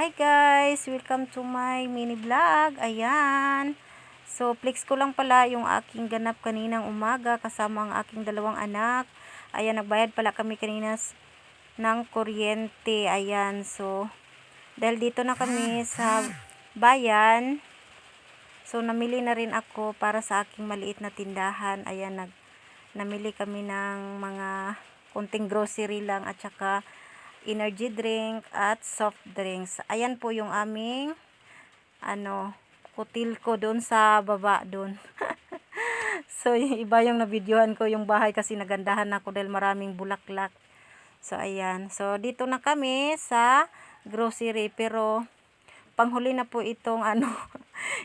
Hi guys! Welcome to my mini vlog. Ayan. So, flex ko lang pala yung aking ganap kaninang umaga kasama ang aking dalawang anak. Ayan, nagbayad pala kami kanina ng kuryente. Ayan, so, dahil dito na kami sa bayan, so, namili na rin ako para sa aking maliit na tindahan. Ayan, nag, namili kami ng mga kunting grocery lang at saka energy drink at soft drinks. Ayan po yung aming ano, kutil ko doon sa baba doon. so, iba yung nabidyohan ko yung bahay kasi nagandahan ako dahil maraming bulaklak. So, ayan. So, dito na kami sa grocery pero panghuli na po itong ano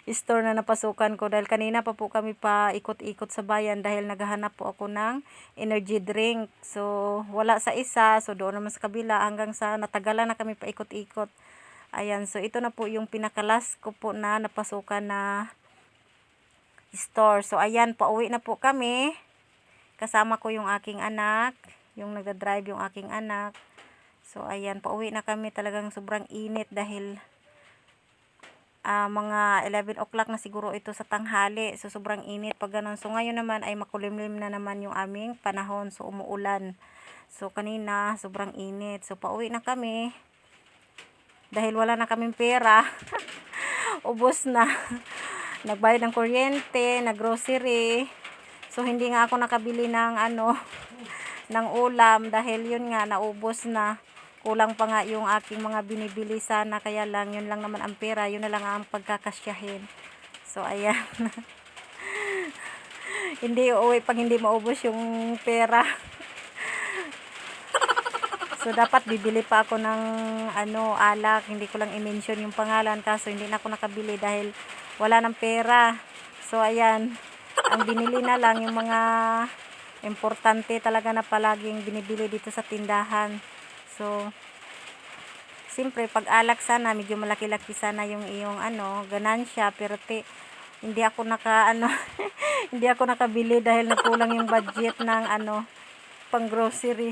store na napasukan ko dahil kanina pa po kami pa ikot-ikot sa bayan dahil naghahanap po ako ng energy drink. So, wala sa isa. So, doon naman sa kabila hanggang sa natagalan na kami pa ikot-ikot. Ayan. So, ito na po yung pinakalas ko po na napasukan na store. So, ayan. Pauwi na po kami. Kasama ko yung aking anak. Yung nagda-drive yung aking anak. So, ayan. Pauwi na kami. Talagang sobrang init dahil ah, mga 11 o'clock na siguro ito sa tanghali. So, sobrang init pag ganun. So, ngayon naman ay makulimlim na naman yung aming panahon. So, umuulan. So, kanina, sobrang init. So, pauwi na kami. Dahil wala na kaming pera. Ubos na. Nagbayad ng kuryente, nag-grocery. So, hindi nga ako nakabili ng ano, ng ulam dahil yun nga, naubos na kulang pa nga yung aking mga binibili sana kaya lang yun lang naman ang pera yun na lang ang pagkakasyahin. So ayan. Hindi uuwi pag hindi maubos yung pera. So dapat bibili pa ako ng ano alak. Hindi ko lang i-mention yung pangalan kaso hindi na ako nakabili dahil wala ng pera. So ayan. Ang binili na lang yung mga importante talaga na palaging binibili dito sa tindahan so Siyempre, pag alak sana, medyo malaki-laki sana yung iyong ano, ganansya, pero te, hindi ako naka ano, hindi ako nakabili dahil nakulang yung budget ng ano, pang grocery.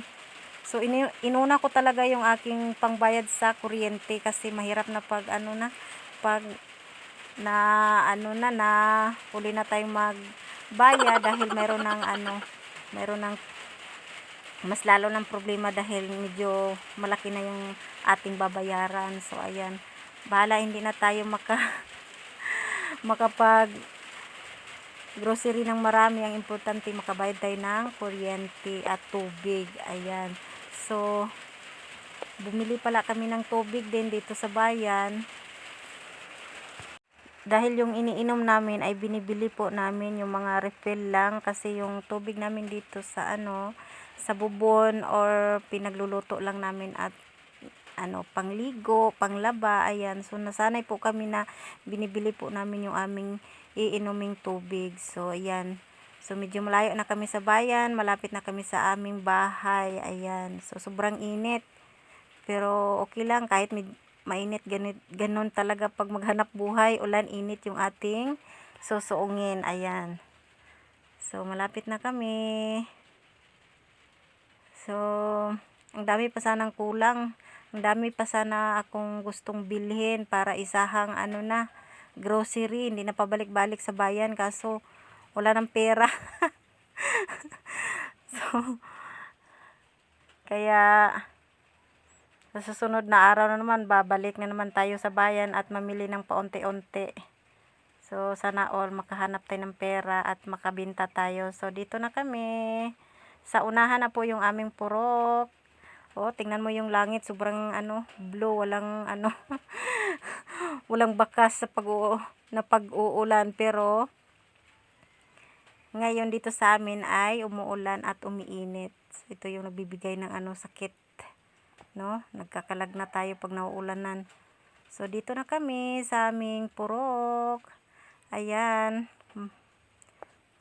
So ini inuna ko talaga yung aking pangbayad sa kuryente kasi mahirap na pag ano na pag na ano na na huli na tayong magbayad dahil meron ng ano, meron ng mas lalo ng problema dahil medyo malaki na yung ating babayaran. So, ayan. Bahala, hindi na tayo maka makapag grocery ng marami. Ang importante, makabayad tayo ng kuryente at tubig. Ayan. So, bumili pala kami ng tubig din dito sa bayan. Dahil yung iniinom namin ay binibili po namin yung mga refill lang kasi yung tubig namin dito sa ano sa bubon or pinagluluto lang namin at ano pangligo, panglaba, ayan. So nasanay po kami na binibili po namin yung aming iinuming tubig. So ayan. So medyo malayo na kami sa bayan, malapit na kami sa aming bahay. Ayan. So sobrang init. Pero okay lang kahit med- mainit ganit ganon talaga pag maghanap buhay, ulan init yung ating susuungin. Ayan. So malapit na kami. So, ang dami pa sanang kulang. Ang dami pa sana akong gustong bilhin para isahang ano na, grocery. Hindi na pabalik-balik sa bayan kaso wala ng pera. so, kaya sa susunod na araw na naman, babalik na naman tayo sa bayan at mamili ng paunti-unti. So, sana all makahanap tayo ng pera at makabinta tayo. So, dito na kami. Sa unahan na po yung aming purok. Oh, tingnan mo yung langit, sobrang ano, blue, walang ano, walang bakas sa pag na pag-uulan pero ngayon dito sa amin ay umuulan at umiinit. So, ito yung nagbibigay ng ano sakit, no? Nagkakalag na tayo pag nauulanan. So dito na kami sa aming purok. Ayan.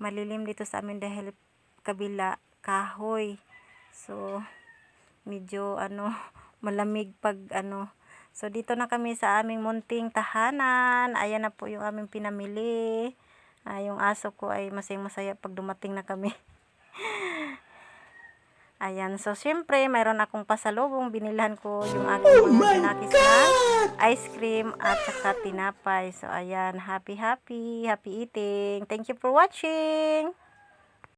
Malilim dito sa amin dahil kabila kahoy. So, medyo ano, malamig pag ano. So, dito na kami sa aming munting tahanan. Ayan na po yung aming pinamili. Ah, yung aso ko ay masayang masaya pag dumating na kami. Ayan. So, syempre, mayroon akong pasalubong. Binilhan ko yung aking mga pinakis na ice cream at saka tinapay. So, ayan. Happy, happy. Happy eating. Thank you for watching.